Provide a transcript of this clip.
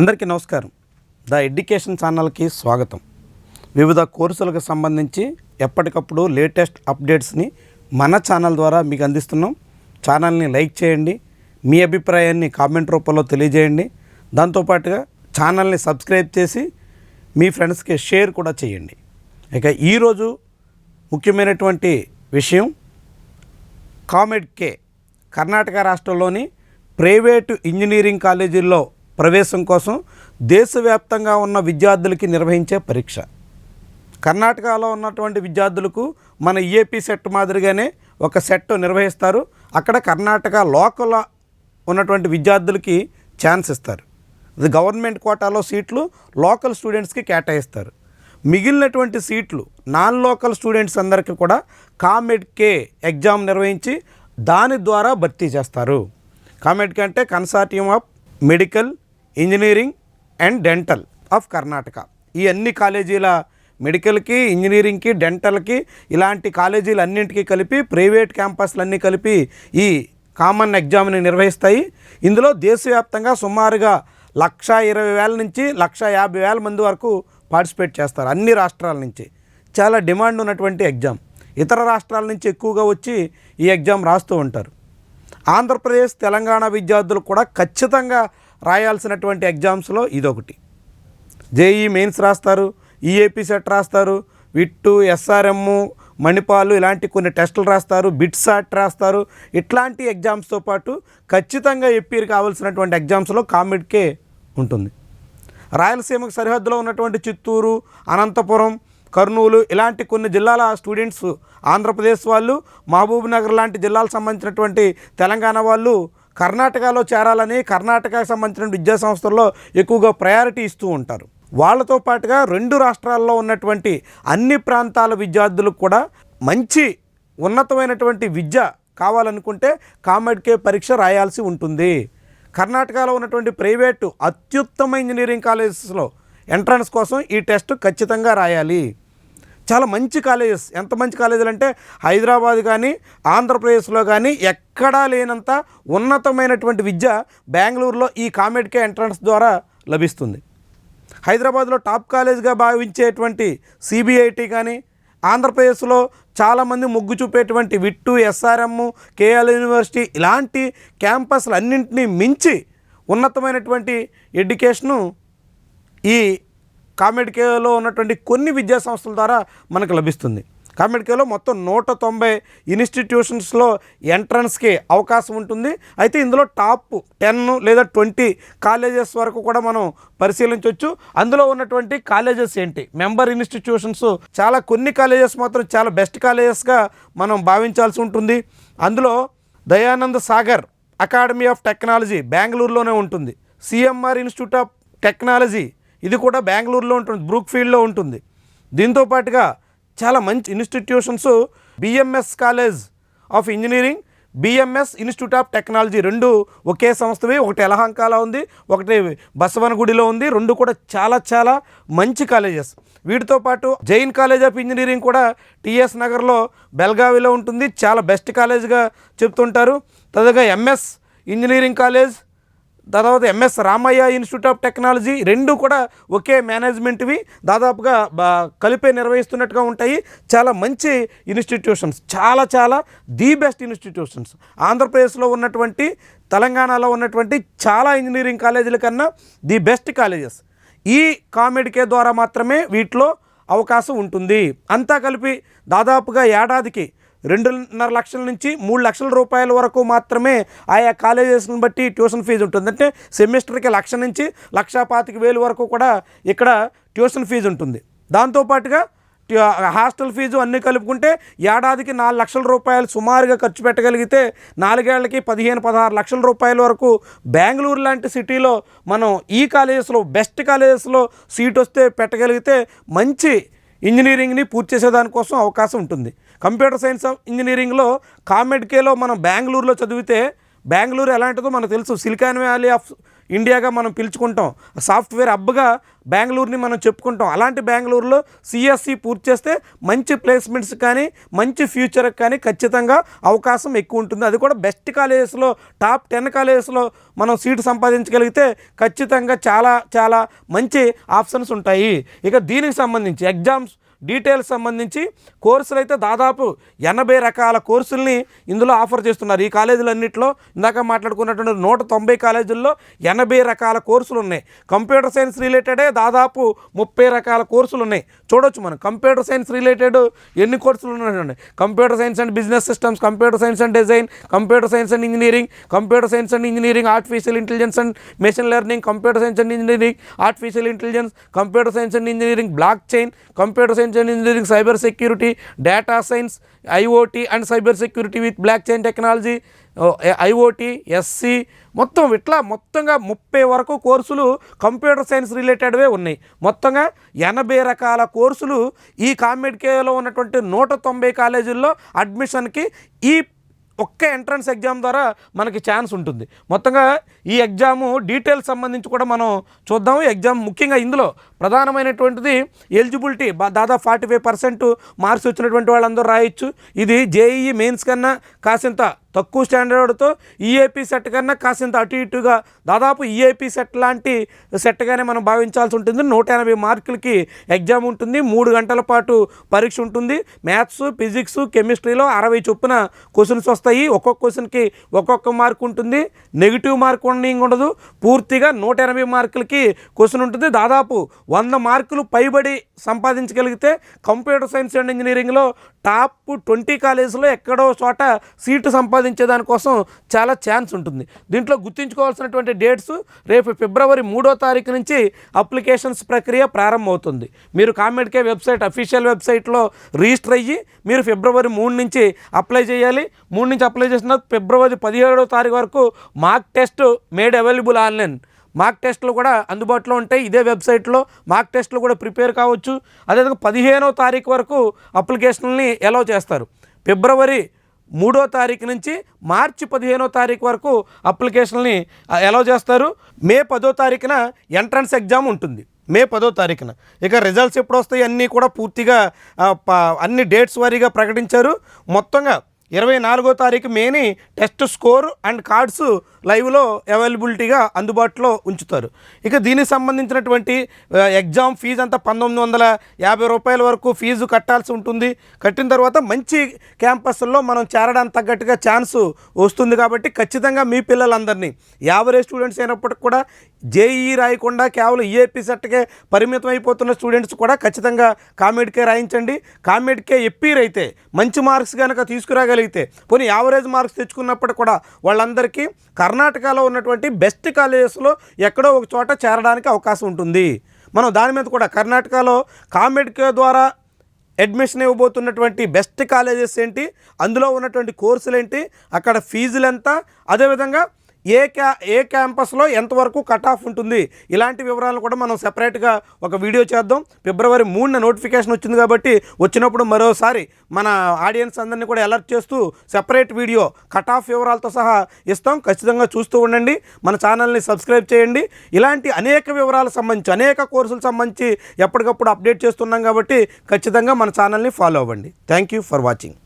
అందరికీ నమస్కారం. The education ఛానల్కి స్వాగతం. వివిధ కోర్సులకు సంబంధించి ఎప్పటికప్పుడు లేటెస్ట్ అప్డేట్స్ని మన ఛానల్ ద్వారా మీకు అందిస్తున్నాం. ఛానల్ని లైక్ చేయండి. మీ అభిప్రాయాన్ని కామెంట్ రూపంలో తెలియజేయండి. దాంతోపాటుగా ఛానల్ని సబ్స్క్రైబ్ చేసి మీ ఫ్రెండ్స్కి షేర్ కూడా చేయండి. ఇక ఈరోజు ముఖ్యమైనటువంటి విషయం కామెడ్ కే కర్ణాటక రాష్ట్రంలోని ప్రైవేటు ఇంజనీరింగ్ కాలేజీల్లో ప్రవేశం కోసం దేశవ్యాప్తంగా ఉన్న విద్యార్థులకి నిర్వహించే పరీక్ష. కర్ణాటకలో ఉన్నటువంటి విద్యార్థులకు మన ఈఏపీ సెట్ మాదిరిగానే ఒక సెట్ నిర్వహిస్తారు. అక్కడ కర్ణాటక లోకల్ ఉన్నటువంటి విద్యార్థులకి ఛాన్స్ ఇస్తారు. ఇది గవర్నమెంట్ కోటాలో సీట్లు లోకల్ స్టూడెంట్స్కి కేటాయిస్తారు. మిగిలినటువంటి సీట్లు నాన్ లోకల్ స్టూడెంట్స్ అందరికీ కూడా కామెడ్ కే ఎగ్జామ్ నిర్వహించి దాని ద్వారా భర్తీ చేస్తారు. కామెడ్ కే అంటే consortium of medical engineering and dental of Karnataka. ఈ అన్ని కాలేజీల మెడికల్కి ఇంజనీరింగ్కి డెంటల్కి ఇలాంటి కాలేజీలు అన్నింటికీ కలిపి ప్రైవేట్ క్యాంపస్లన్నీ కలిపి ఈ కామన్ ఎగ్జామ్ని నిర్వహిస్తాయి. ఇందులో దేశవ్యాప్తంగా సుమారుగా లక్ష ఇరవై వేల నుంచి లక్ష యాభై వేల మంది వరకు పార్టిసిపేట్ చేస్తారు అన్ని రాష్ట్రాల నుంచి. చాలా డిమాండ్ ఉన్నటువంటి ఎగ్జామ్. ఇతర రాష్ట్రాల నుంచి ఎక్కువగా వచ్చి ఈ ఎగ్జామ్ రాస్తూ ఉంటారు. ఆంధ్రప్రదేశ్ తెలంగాణ విద్యార్థులు కూడా ఖచ్చితంగా రాయాల్సినటువంటి ఎగ్జామ్స్లో ఇదొకటి. జేఈ మెయిన్స్ రాస్తారు ఈఏపీ సెట్ రాస్తారు విట్టు ఎస్ఆర్ఎమ్ మణిపాలు ఇలాంటి కొన్ని టెస్టులు రాస్తారు బిట్ సాట్ రాస్తారు. ఇట్లాంటి ఎగ్జామ్స్తో పాటు ఖచ్చితంగా ఎప్పీర్ కావాల్సినటువంటి ఎగ్జామ్స్లో కామెడ్కే ఉంటుంది. రాయలసీమకు సరిహద్దులో ఉన్నటువంటి చిత్తూరు అనంతపురం కర్నూలు ఇలాంటి కొన్ని జిల్లాల స్టూడెంట్స్ ఆంధ్రప్రదేశ్ వాళ్ళు మహబూబ్ నగర్ లాంటి జిల్లాలకు సంబంధించినటువంటి తెలంగాణ వాళ్ళు కర్ణాటకలో చేరాలని కర్ణాటకకు సంబంధించిన విద్యా సంస్థల్లో ఎక్కువగా ప్రయారిటీ ఇస్తూ ఉంటారు. వాళ్ళతో పాటుగా రెండు రాష్ట్రాల్లో ఉన్నటువంటి అన్ని ప్రాంతాల విద్యార్థులకు కూడా మంచి ఉన్నతమైనటువంటి విద్య కావాలనుకుంటే కామెడ్కే పరీక్ష రాయాల్సి ఉంటుంది. కర్ణాటకలో ఉన్నటువంటి ప్రైవేటు అత్యుత్తమ ఇంజనీరింగ్ కాలేజెస్లో ఎంట్రన్స్ కోసం ఈ టెస్ట్ ఖచ్చితంగా రాయాలి. చాలా మంచి కాలేజెస్. ఎంత మంచి కాలేజీలు అంటే హైదరాబాద్ కానీ ఆంధ్రప్రదేశ్లో కానీ ఎక్కడా లేనంత ఉన్నతమైనటువంటి విద్య బెంగళూరులో ఈ కామెడ్కే ఎంట్రన్స్ ద్వారా లభిస్తుంది. హైదరాబాద్లో టాప్ కాలేజ్గా భావించేటువంటి సిబిఐటి కానీ ఆంధ్రప్రదేశ్లో చాలామంది మొగ్గు చూపేటువంటి విట్టు ఎస్ఆర్ఎం కేఎల్ యూనివర్సిటీ ఇలాంటి క్యాంపస్లు అన్నింటినీ మించి ఉన్నతమైనటువంటి ఎడ్యుకేషను ఈ కామెడ్కేలో ఉన్నటువంటి కొన్ని విద్యా సంస్థల ద్వారా మనకు లభిస్తుంది. కామెడ్కేలో మొత్తం నూట తొంభై ఇన్స్టిట్యూషన్స్లో ఎంట్రన్స్కి అవకాశం ఉంటుంది. అయితే ఇందులో టాప్ టెన్ లేదా ట్వంటీ కాలేజెస్ వరకు కూడా మనం పరిశీలించవచ్చు అందులో ఉన్నటువంటి కాలేజెస్ ఏంటి? మెంబర్ ఇన్స్టిట్యూషన్స్ చాలా కొన్ని కాలేజెస్ మాత్రం చాలా బెస్ట్ కాలేజెస్గా మనం భావించాల్సి ఉంటుంది. అందులో Dayanand Sagar academy of technology బెంగళూరులోనే ఉంటుంది. సిఎంఆర్ ఇన్స్టిట్యూట్ ఆఫ్ టెక్నాలజీ ఇది కూడా బెంగళూరులో ఉంటుంది బ్రూక్ ఫీల్డ్లో ఉంటుంది. దీంతో పాటుగా చాలా మంచి institutions BMS college of engineering BMS institute of technology రెండు ఒకే సంస్థవి ఒకటి ఎలహంకాలో ఉంది ఒకటి బసవనగుడిలో ఉంది రెండు కూడా చాలా చాలా మంచి కాలేజెస్. వీటితో పాటు జైన్ కాలేజ్ ఆఫ్ ఇంజనీరింగ్ కూడా టిఎస్ నగర్లో బెల్గావిలో ఉంటుంది చాలా బెస్ట్ కాలేజ్గా చెప్తుంటారు. తదుగా ఎంఎస్ ఇంజనీరింగ్ కాలేజ్ తర్వాత MS Ramaiah institute of technology రెండు కూడా ఒకే మేనేజ్మెంట్వి. దాదాపుగా బా- కలిపే నిర్వహిస్తున్నట్టుగా ఉంటాయి. చాలా మంచి ఇన్స్టిట్యూషన్స్ చాలా చాలా ది బెస్ట్ ఇన్స్టిట్యూషన్స్. ఆంధ్రప్రదేశ్లో ఉన్నటువంటి తెలంగాణలో ఉన్నటువంటి చాలా ఇంజనీరింగ్ కాలేజీల కన్నా ది బెస్ట్ కాలేజెస్. ఈ కామెడికే ద్వారా మాత్రమే వీటిలో అవకాశం ఉంటుంది. అంతా కలిపి దాదాపుగా ఏడాదికి రెండున్నర లక్షల నుంచి మూడు లక్షల రూపాయల వరకు మాత్రమే ఆయా కాలేజెస్ని బట్టి ట్యూషన్ ఫీజు ఉంటుంది. అంటే సెమిస్టర్కి లక్ష నుంచి లక్షా పాతిక వేలు వరకు కూడా ఇక్కడ ట్యూషన్ ఫీజు ఉంటుంది. దాంతోపాటుగా హాస్టల్ ఫీజు అన్నీ కలుపుకుంటే ఏడాదికి నాలుగు లక్షల రూపాయలు సుమారుగా ఖర్చు పెట్టగలిగితే నాలుగేళ్ళకి పదిహేను పదహారు లక్షల రూపాయల వరకు బెంగళూరు లాంటి సిటీలో మనం ఈ కాలేజెస్లో బెస్ట్ కాలేజెస్లో సీట్ వస్తే పెట్టగలిగితే మంచి ఇంజనీరింగ్ని పూర్తి చేసేదానికోసం అవకాశం ఉంటుంది. కంప్యూటర్ సైన్స్ ఇంజనీరింగ్లో కామెడ్కేలో మనం బెంగళూరులో చదివితే బెంగళూరు ఎలాంటిదో మనకు తెలుసు. సిలికాన్ వ్యాలీ ఆఫ్ ఇండియాగా మనం పిలుచుకుంటాం. సాఫ్ట్వేర్ హబ్గా బెంగళూరుని మనం చెప్పుకుంటాం. అలాంటి బెంగళూరులో సిఎస్సి పూర్తి చేస్తే మంచి ప్లేస్మెంట్స్ కానీ మంచి ఫ్యూచర్కి కానీ ఖచ్చితంగా అవకాశం ఎక్కువ ఉంటుంది. అది కూడా బెస్ట్ కాలేజెస్లో టాప్ టెన్ కాలేజెస్లో మనం సీటు సంపాదించగలిగితే ఖచ్చితంగా చాలా చాలా మంచి ఆప్షన్స్ ఉంటాయి. ఇక దీనికి సంబంధించి ఎగ్జామ్స్ డీటెయిల్స్ సంబంధించి కోర్సులు అయితే దాదాపు ఎనభై రకాల కోర్సుల్ని ఇందులో ఆఫర్ చేస్తున్నారు. ఈ కాలేజీలన్నింటిలో ఇందాక మాట్లాడుకున్నటువంటి నూట తొంభై కాలేజీల్లో ఎనభై రకాల కోర్సులు ఉన్నాయి కంప్యూటర్ సైన్స్ రిలేటెడే దాదాపు ముప్పై రకాల కోర్సులు ఉన్నాయి చూడొచ్చు మనం. కంప్యూటర్ సైన్స్ రిలేటెడ్ ఎన్ని కోర్సులు ఉన్నాయండి computer science and business systems computer science and design computer science and engineering computer science and engineering artificial intelligence and machine learning computer science and engineering artificial intelligence computer science and engineering block chain computer science and engineering cyber security data science IOT and cyber security with block chain technology IOT SC మొత్తం ఇట్లా మొత్తంగా ముప్పై వరకు కోర్సులు computer science రిలేటెడ్వే ఉన్నాయి. మొత్తంగా ఎనభై రకాల కోర్సులు ఈ కామెడ్కేలో ఉన్నటువంటి నూట తొంభై కాలేజీల్లో అడ్మిషన్కి ఈ ఒక్క ఎంట్రన్స్ ఎగ్జామ్ ద్వారా మనకి ఛాన్స్ ఉంటుంది. మొత్తంగా ఈ ఎగ్జాము డీటెయిల్స్ సంబంధించి కూడా మనం చూద్దాం ఎగ్జామ్ ముఖ్యంగా ఇందులో ప్రధానమైనటువంటిది ఎలిజిబిలిటీ. దాదాపు ఫార్టీ ఫైవ్ పర్సెంట్ మార్క్స్ వచ్చినటువంటి వాళ్ళందరూ రాయొచ్చు. ఇది జేఈఈ మెయిన్స్ కన్నా కాసింత తక్కువ స్టాండర్డ్తో ఈఏపీ సెట్ కన్నా కాసింత అటు ఇటుగా. దాదాపు ఈఏపీ సెట్ లాంటి సెట్గానే మనం భావించాల్సి ఉంటుంది. నూట ఎనభై మార్కులకి ఎగ్జామ్ ఉంటుంది. మూడు గంటల పాటు పరీక్ష ఉంటుంది. మ్యాథ్స్ ఫిజిక్స్ కెమిస్ట్రీలో అరవై చొప్పున క్వశ్చన్స్ వస్తాయి. ఒక్కొక్క క్వశ్చన్కి ఒక్కొక్క మార్క్ ఉంటుంది. నెగిటివ్ మార్క్ ఉండదు. పూర్తిగా నూట ఎనభై మార్కులకి క్వశ్చన్ ఉంటుంది. దాదాపు వంద మార్కులు పైబడి సంపాదించగలిగితే కంప్యూటర్ సైన్స్ అండ్ ఇంజనీరింగ్లో టాప్ ట్వంటీ కాలేజీలో ఎక్కడో చోట సీటు సంపాదించే దానికోసం చాలా ఛాన్స్ ఉంటుంది. దీంట్లో గుర్తుంచుకోవాల్సినటువంటి డేట్స్ రేపు ఫిబ్రవరి మూడో తారీఖు నుంచి అప్లికేషన్స్ ప్రక్రియ ప్రారంభమవుతుంది. మీరు కామెడ్కే వెబ్సైట్ అఫీషియల్ వెబ్సైట్లో రిజిస్టర్ అయ్యి మీరు ఫిబ్రవరి మూడు నుంచి అప్లై చేయాలి. మూడు నుంచి అప్లై చేసిన ఫిబ్రవరి పదిహేడో తారీఖు వరకు mock test made available online. Mock టెస్ట్లు కూడా అందుబాటులో ఉంటాయి. ఇదే వెబ్సైట్లో మాక్ టెస్ట్లు కూడా ప్రిపేర్ కావచ్చు. అదేవిధంగా పదిహేనవ తారీఖు వరకు అప్లికేషన్ని అలౌ చేస్తారు. ఫిబ్రవరి మూడో తారీఖు నుంచి మార్చి పదిహేనో తారీఖు వరకు అప్లికేషన్ని అలౌ చేస్తారు. మే పదో తారీఖున ఎంట్రన్స్ ఎగ్జామ్ ఉంటుంది. మే పదో తారీఖున. ఇక రిజల్ట్స్ ఎప్పుడు వస్తాయి అన్నీ కూడా పూర్తిగా ప- అన్ని డేట్స్ వారీగా ప్రకటించారు. మొత్తంగా ఇరవై నాలుగో తారీఖు మేని టెస్ట్ స్కోర్ అండ్ కార్డ్స్ లైవ్లో అవైలబిలిటీగా అందుబాటులో ఉంచుతారు. ఇక దీనికి సంబంధించినటువంటి ఎగ్జామ్ ఫీజు అంతా పంతొమ్మిది వందల యాభై రూపాయల వరకు ఫీజు కట్టాల్సి ఉంటుంది. కట్టిన తర్వాత మంచి క్యాంపస్లో మనం చేరడానికి తగ్గట్టుగా ఛాన్స్ వస్తుంది కాబట్టి ఖచ్చితంగా మీ పిల్లలందరినీ యావరేజ్ స్టూడెంట్స్ అయినప్పటికి కూడా జేఈ రాయకుండా కేవలం ఈఏపీ సెట్కే పరిమితం అయిపోతున్న స్టూడెంట్స్ కూడా ఖచ్చితంగా కామెడ్కే రాయించండి. కామెడ్కే ఎప్పీర్ అయితే మంచి మార్క్స్ కనుక తీసుకురాగలిగితే పోనీ యావరేజ్ మార్క్స్ తెచ్చుకున్నప్పుడు కూడా వాళ్ళందరికీ కర్ణాటకలో ఉన్నటువంటి బెస్ట్ కాలేజెస్లో ఎక్కడో ఒక చోట చేరడానికి అవకాశం ఉంటుంది. మనం దాని మీద కూడా కర్ణాటకలో కామెడ్కే ద్వారా అడ్మిషన్ ఇవ్వబోతున్నటువంటి బెస్ట్ కాలేజెస్ ఏంటి అందులో ఉన్నటువంటి కోర్సులు ఏంటి అక్కడ ఫీజులు ఎంత అదేవిధంగా ఏ క్యా ఏ క్యాంపస్లో ఎంతవరకు కట్ ఆఫ్ ఉంటుంది? ఇలాంటి వివరాలను కూడా మనం సెపరేట్గా ఒక వీడియో చేద్దాం. ఫిబ్రవరి మూడున నోటిఫికేషన్ వచ్చింది కాబట్టి వచ్చినప్పుడు మరోసారి మన ఆడియన్స్ అందరినీ కూడా అలర్ట్ చేస్తూ సెపరేట్ వీడియో కట్ ఆఫ్ వివరాలతో సహా ఇస్తాం. ఖచ్చితంగా చూస్తూ ఉండండి. మన ఛానల్ని సబ్స్క్రైబ్ చేయండి. ఇలాంటి అనేక వివరాలకు సంబంధించి అనేక కోర్సులకు సంబంధించి ఎప్పటికప్పుడు అప్డేట్ చేస్తున్నాం కాబట్టి ఖచ్చితంగా మన ఛానల్ని ఫాలో అవ్వండి. Thank you for watching.